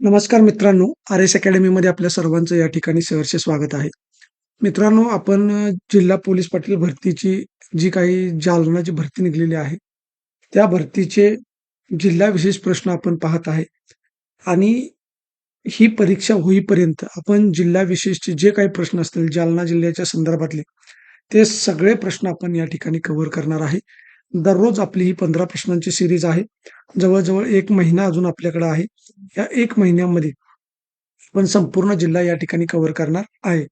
नमस्कार मित्रांनो R S अकॅडमीमध्ये आपल्या सर्वांचं या ठिकाणी सहर्ष स्वागत आहे. मित्रांनो आपण जिल्हा पोलीस पाटील भरतीची जी काही जालनाची भरती निघलेली आहे त्या भरतीचे जिल्हा विशेष प्रश्न आपण पाहत आहे. आणि ही परीक्षा होईपर्यंत आपण जिल्हा विशेषचे जे काही प्रश्न असतील जालना जिल्ह्याच्या संदर्भातले ते सगळे प्रश्न आपण या ठिकाणी कव्हर करणार आहे. दररोज आपली ही पंधरा प्रश्नांची सिरीज आहे. जवळजवळ एक महिना अजून आपल्याकडे आहे. या एक महिन्यामध्ये आपण संपूर्ण जिल्हा या ठिकाणी कव्हर करणार आहे.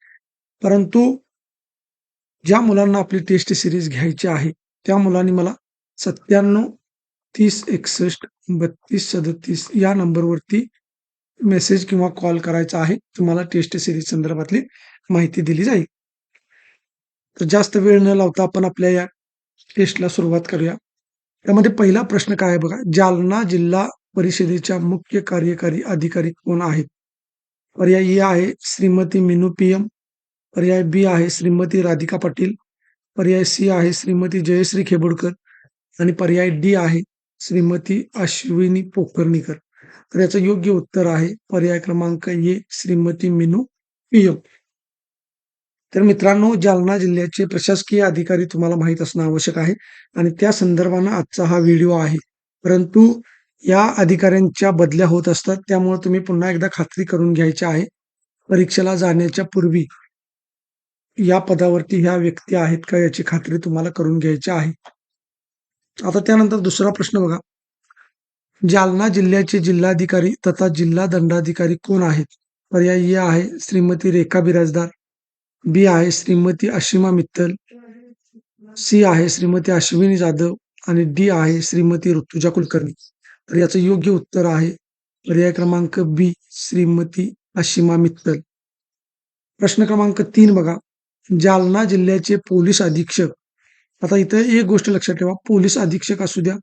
परंतु ज्या मुलांना आपली टेस्ट सिरीज घ्यायची आहे त्या मुलांनी मला सत्त्याण्णव तीस एकसष्ट बत्तीस सदतीस या नंबरवरती मेसेज किंवा कॉल करायचा आहे. तुम्हाला टेस्ट सिरीज संदर्भातली माहिती दिली जाईल. तर जास्त वेळ न लावता आपण आपल्या या टेस्टला सुरुवात करूया. त्यामध्ये पहिला प्रश्न काय आहे बघा? जालना जिल्हा परिषदेच्या मुख्य कार्यकारी अधिकारी कोण आहेत? पर्याय ए आहे श्रीमती मिनू पी एम. पर्याय बी आहे श्रीमती राधिका पाटील. पर्याय सी आहे श्रीमती जयश्री खेबोडकर. आणि पर्याय डी आहे श्रीमती अश्विनी पोखर्णीकर. तर याचं योग्य उत्तर आहे पर्याय क्रमांक A Shrimati Minu P M. तर मित्रांनो जालना जिल्ह्याचे प्रशासकीय अधिकारी तुम्हाला माहीत असणं आवश्यक आहे आणि त्या संदर्भानं आजचा हा व्हिडिओ आहे. परंतु या अधिकाऱ्यांच्या बदल्या होत असतात त्यामुळे तुम्ही पुन्हा एकदा खात्री करून घ्यायची आहे. परीक्षेला जाण्याच्या पूर्वी या पदावरती ह्या व्यक्ती आहेत का याची खात्री तुम्हाला करून घ्यायची आहे. आता त्यानंतर दुसरा प्रश्न बघा. जालना जिल्ह्याचे जिल्हाधिकारी तथा जिल्हा दंडाधिकारी कोण आहेत? पर्याय आहे श्रीमती रेखा बिराजदार. बी आहे श्रीमती अशिमा मित्तल सी आहे श्रीमती अश्विनी जाधव आणि डी आहे श्रीमती ऋतुजा कुलकर्णी. तर याचं योग्य उत्तर आहे. पर्याय क्रमांक बी श्रीमती अशिमा मित्तल. प्रश्न क्रमांक तीन बघा. जालना जिल्ह्याचे पोलीस अधीक्षक. आता इथं एक गोष्ट लक्षात ठेवा. पोलीस अधीक्षक असू द्या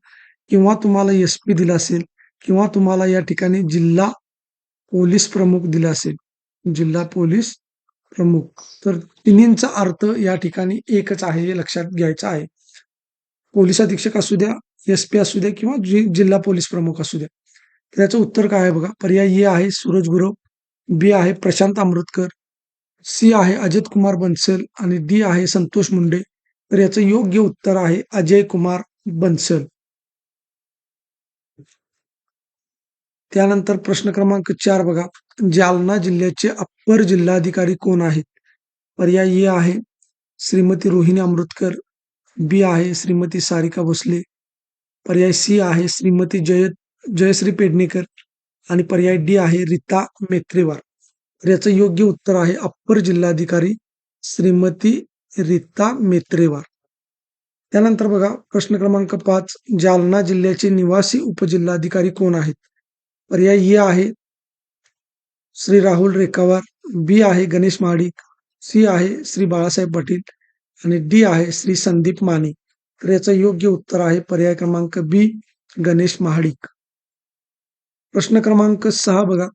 किंवा तुम्हाला एस पी दिला असेल किंवा तुम्हाला या ठिकाणी जिल्हा पोलीस प्रमुख दिला असेल. जिल्हा पोलीस प्रमुख. तर तिन्हींचा अर्थ या ठिकाणी एकच आहे हे लक्षात घ्यायचं आहे. पोलीस अधीक्षक असू द्या एस पी असू द्या किंवा जिल्हा पोलीस प्रमुख असू द्या. तर याचं उत्तर काय आहे बघा? पर्याय ए आहे सूरज गुरव बी आहे प्रशांत अमृतकर सी आहे अजित कुमार बन्सल आणि डी आहे संतोष मुंडे. तर याचं योग्य उत्तर आहे अजय कुमार बन्सल. त्यानंतर प्रश्न क्रमांक चार बघा. जालना जिल्ह्याचे अप्पर जिल्हाधिकारी कोण आहेत पर्याय ए आहे श्रीमती रोहिणी अमृतकर बी आहे श्रीमती सारिका भोसले पर्याय सी आहे श्रीमती जय जयश्री पेडणेकर आणि पर्याय डी आहे रीता मेत्रेवार. तर याचं योग्य उत्तर आहे अप्पर जिल्हाधिकारी श्रीमती रीता मेत्रेवार. त्यानंतर बघा प्रश्न क्रमांक पाच जालना जिल्ह्याचे निवासी उपजिल्हाधिकारी कोण आहेत? पर्याय ए आहे श्री राहुल रेखावार बी आहे गणेश महाडिक सी आहे श्री बाळासाहेब पाटील आणि डी आहे श्री संदीप माने. तर याचं योग्य उत्तर आहे पर्याय क्रमांक बी गणेश महाडिक. प्रश्न क्रमांक सहा बघा.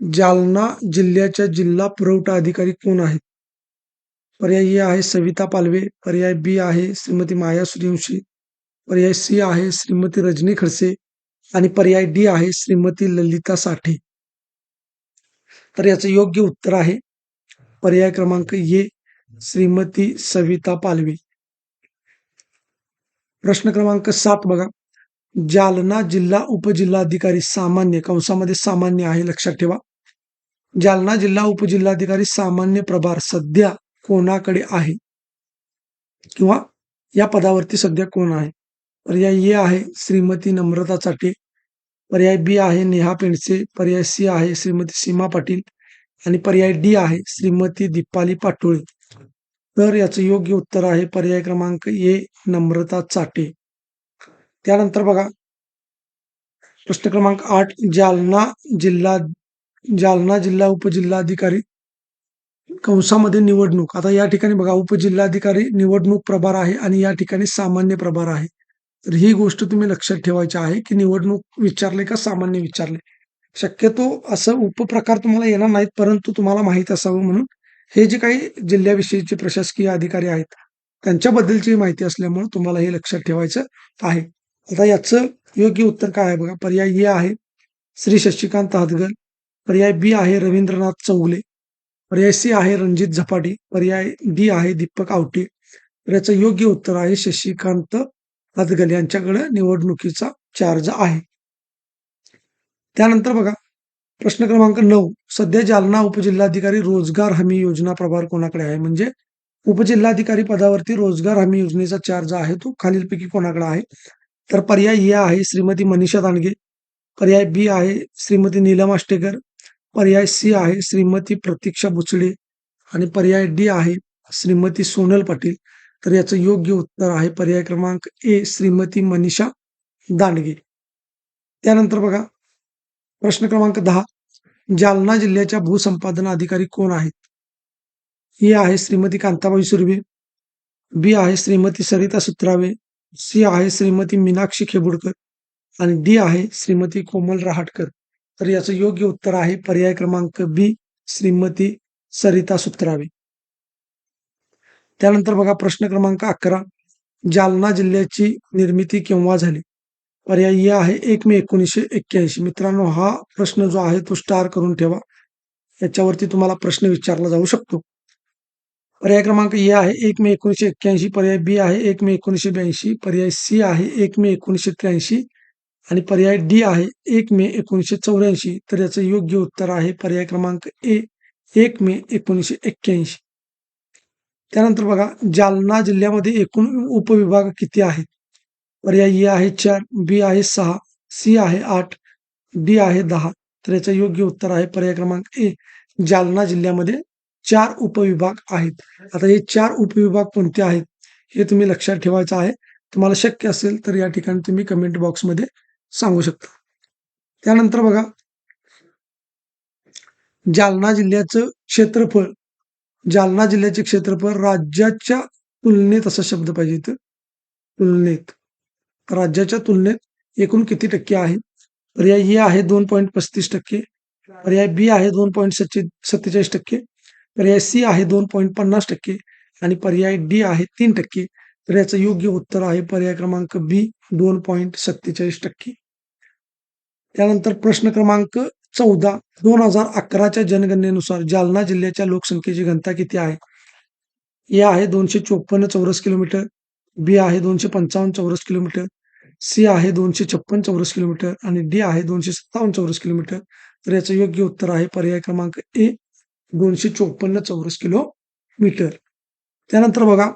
जालना जिल्ह्याच्या जिल्हा पुरवठा अधिकारी कोण आहेत? पर्याय ए आहे सविता पालवे पर्याय बी आहे श्रीमती माया सूर्यवंशी पर्याय सी आहे श्रीमती रजनी खडसे आणि पर्याय डी आहे श्रीमती ललिता साठे. तर याचं योग्य उत्तर आहे. पर्याय क्रमांक ए श्रीमती सविता पालवे. प्रश्न क्रमांक सात बघा. जालना जिल्हा उपजिल्हाधिकारी सामान्य कंसामध्ये सामान्य आहे लक्षात ठेवा. जालना जिल्हा उपजिल्हाधिकारी सामान्य प्रभार सध्या कोणाकडे आहे? किंवा या पदावरती सध्या कोण आहे? पर्याय ए आहे श्रीमती नम्रता चाटे पर्याय बी आहे नेहा पेंडसे पर्याय सी आहे श्रीमती सीमा पाटील आणि पर्याय डी आहे श्रीमती दीपाली पाटोळे. तर याचं योग्य उत्तर आहे पर्याय क्रमांक ए नम्रता चाटे. त्यानंतर बघा प्रश्न क्रमांक आठ जालना जिल्हा जालना जिल्हा उपजिल्हाधिकारी कंसामध्ये निवडणूक. आता या ठिकाणी बघा उपजिल्हाधिकारी निवडणूक प्रभार आहे आणि या ठिकाणी सामान्य प्रभार आहे. तर ही गोष्ट तुम्ही लक्षात ठेवायची आहे की निवडणूक विचारले का सामान्य विचारले? शक्यतो असं उपप्रकार तुम्हाला येणार नाहीत परंतु तुम्हाला माहीत असावं म्हणून हे जे काही जिल्ह्याविषयीचे प्रशासकीय अधिकारी आहेत त्यांच्याबद्दलची माहिती असल्यामुळे तुम्हाला हे लक्षात ठेवायचं आहे. आता याचं योग्य उत्तर काय आहे बघा? पर्याय ए आहे श्री शशिकांत हातगर पर्याय बी आहे रवींद्रनाथ चौगले पर्याय सी आहे रणजित झपाटी पर्याय डी आहे दीपक आवटे. तर याचं योग्य उत्तर आहे शशिकांत अदगल यांच्याकडे निवडणुकीचा चार्ज आहे. त्यानंतर बघा प्रश्न क्रमांक नऊ. सध्या जालना उपजिल्हाधिकारी रोजगार हमी योजना प्रभार कोणाकडे आहे? म्हणजे उपजिल्हाधिकारी पदावरती रोजगार हमी योजनेचा चार्ज आहे तो खालीलपैकी कोणाकडे आहे? तर पर्याय ए आहे श्रीमती मनीषा दांडगे पर्याय बी आहे श्रीमती नीलम आष्टेकर पर्याय सी आहे श्रीमती प्रतीक्षा बुचडे आणि पर्याय डी आहे श्रीमती सोनल पाटील. तर याचं योग्य उत्तर आहे पर्याय क्रमांक ए श्रीमती मनीषा दांडगे त्यानंतर बघा प्रश्न क्रमांक दहा जालना जिल्ह्याच्या भूसंपादन अधिकारी कोण आहेत? ए आहे श्रीमती कांताबाई सुर्वे बी आहे श्रीमती सरिता सुत्रावे सी आहे श्रीमती मीनाक्षी खेबुडकर आणि डी आहे श्रीमती कोमल रहाटकर. तर याचं योग्य उत्तर आहे पर्याय क्रमांक बी श्रीमती सरिता सुत्रावे. त्यानंतर बघा प्रश्न क्रमांक अकरा. जालना जिल्ह्याची निर्मिती केव्हा झाली? पर्याय आहे एक मे एकोणीसशे एक्क्याऐंशी. मित्रांनो हा प्रश्न जो आहे तो स्टार करून ठेवा. याच्यावरती तुम्हाला प्रश्न विचारला जाऊ शकतो. पर्याय क्रमांक ए आहे एक मे एकोणीसशे एक्क्याऐंशी. पर्याय बी आहे एक मे एकोणीसशे ब्याऐंशी. पर्याय सी आहे एक मे एकोणीसशे त्र्याऐंशी. आणि पर्याय डी आहे एक मे एकोणीसशे चौऱ्याऐंशी. तर याचं योग्य उत्तर आहे पर्याय क्रमांक ए एक मे एकोणीसशे एक्क्याऐंशी. त्यानंतर बघा जालना जिल्ह्यामध्ये एकूण उपविभाग किती आहेत? पर्याय ए आहे चार बी आहे सहा सी आहे आठ डी आहे दहा. तर याचं योग्य उत्तर आहे पर्याय क्रमांक ए. जालना जिल्ह्यामध्ये चार उपविभाग आहेत. आता हे चार उपविभाग कोणते आहेत हे तुम्ही लक्षात ठेवायचं आहे. तुम्हाला शक्य असेल तर या ठिकाणी तुम्ही कमेंट बॉक्समध्ये सांगू शकता. त्यानंतर बघा जालना जिल्ह्याचं क्षेत्रफळ जालना जिल्ह्याचे क्षेत्रफळ राज्याच्या तुलनेत असा शब्द पाहिजे इथं. तुलनेत. राज्याच्या तुलनेत एकूण किती टक्के आहे? पर्याय ए आहे दोन पॉईंट पस्तीस टक्के. पर्याय बी आहे दोन पॉईंट सत्तेचाळीस टक्के. पर्याय सी आहे दोन पॉईंट पन्नास टक्के. आणि पर्याय डी आहे तीन टक्के. तर याचं योग्य उत्तर आहे पर्याय क्रमांक बी दोन पॉईंट सत्तेचाळीस टक्के. त्यानंतर प्रश्न क्रमांक चौदा दोन हजार अकराच्या जनगणनेनुसार जालना जिल्ह्याच्या लोकसंख्येची घनता किती आहे? ए आहे दोनशे चोपन्न चौरस किलोमीटर बी आहे दोनशे पंचावन्न चौरस किलोमीटर सी आहे दोनशे छप्पन चौरस किलोमीटर आणि डी आहे दोनशे सत्तावन्न चौरस किलोमीटर. तर याचं योग्य उत्तर आहे पर्याय क्रमांक ए दोनशे चोपन्न चौरस किलोमीटर. त्यानंतर बघा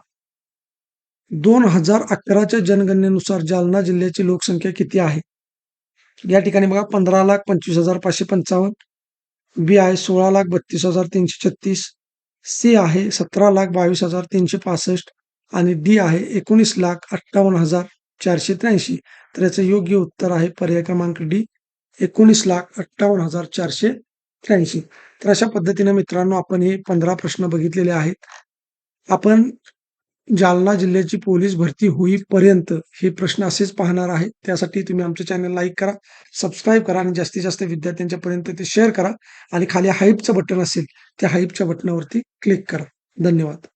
दोन हजार अकराच्या जनगणनेनुसार जालना जिल्ह्याची लोकसंख्या किती आहे? या ठिकाणी बघा पंधरा लाख पंचवीस हजार पाचशे पंचावन्न बी आहे सोळा लाख बत्तीस हजार तीनशे छत्तीस सी आहे सतरा लाख बावीस हजार तीनशे पासष्ट आणि डी आहे एकोणीस लाख अठ्ठावन्न हजार चारशे त्र्याऐंशी. तर याचं योग्य उत्तर आहे पर्याय क्रमांक डी एकोणीस लाख अठ्ठावन्न हजार चारशे त्र्याऐंशी. तर अशा पद्धतीने मित्रांनो आपण हे पंधरा प्रश्न बघितलेले आहेत. आपण जालना जिल्ह्याची पोलीस भरती होईपर्यंत हे प्रश्न असेच पाहणार आहे त्यासाठी तुम्ही आमचं चॅनल लाईक करा सबस्क्राईब करा आणि जास्तीत जास्त विद्यार्थ्यांच्या पर्यंत ते शेअर करा. आणि खाली हाईपचं बटन असेल त्या हाईपच्या बटनावरती क्लिक करा. धन्यवाद.